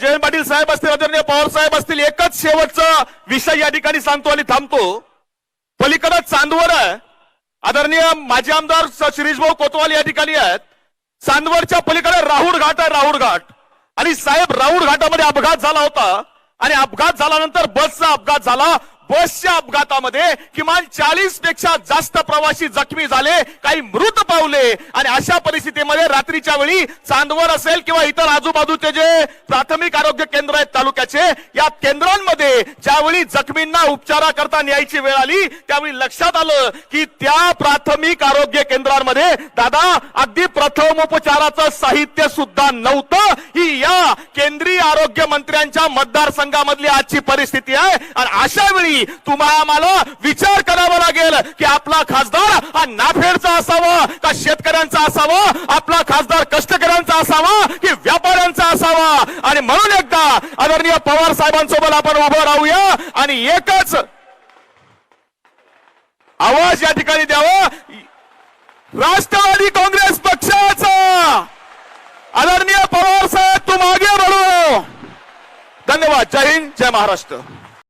जयंत पाटील साहेब असतील आदरणीय पवार साहेब असतील एकच शेवटचा विषय या ठिकाणी सांगतो आणि थांबतो. पलीकडे चांदवड आहे. आदरणीय माजी आमदार स- शिरीषभाऊ कोतवाल या ठिकाणी आहेत. चांदवडच्या पलीकडे राहुल घाट आहे राहुल घाट. आणि साहेब राहुल घाटामध्ये अपघात झाला होता. आणि अपघात झाल्यानंतर बसचा अपघात झाला. बसच्या अपघातामध्ये किमान चाळीसपेक्षा जास्त प्रवासी जखमी झाले काही मृत पावले. आणि अशा परिस्थितीमध्ये रात्रीच्या वेळी चांदवड असेल किंवा इतर आजूबाजूचे जे प्राथमिक आरोग्य महत्त्वाचे या केंद्रांमध्ये ज्यावेळी जखमींना उपचाराकरता न्यायची वेळ आली त्यावेळी लक्षात आलं की त्या प्राथमिक आरोग्य केंद्रांमध्ये दादा अगदी प्रथम उपचाराचं साहित्य सुद्धा नव्हतं. ही या केंद्रीय आरोग्य मंत्र्यांच्या मतदारसंघामधली आजची परिस्थिती आहे. आणि अशा वेळी तुम्हाला आम्हाला विचार करावा लागेल की आपला खासदार हा नाफेडचा असावा का शेतकऱ्यांचा असावा? आपला खासदार कष्टकऱ्यांचा असावा की व्यापार आणि म्हणून एकदा आदरणीय पवार साहेबांसोबत आपण उभं राहूया आणि एकच आवाज या ठिकाणी द्यावा. राष्ट्रवादी काँग्रेस पक्षाचा. आदरणीय पवार साहेब तू मागे म्हणू धन्यवाद. जय हिंद जय महाराष्ट्र.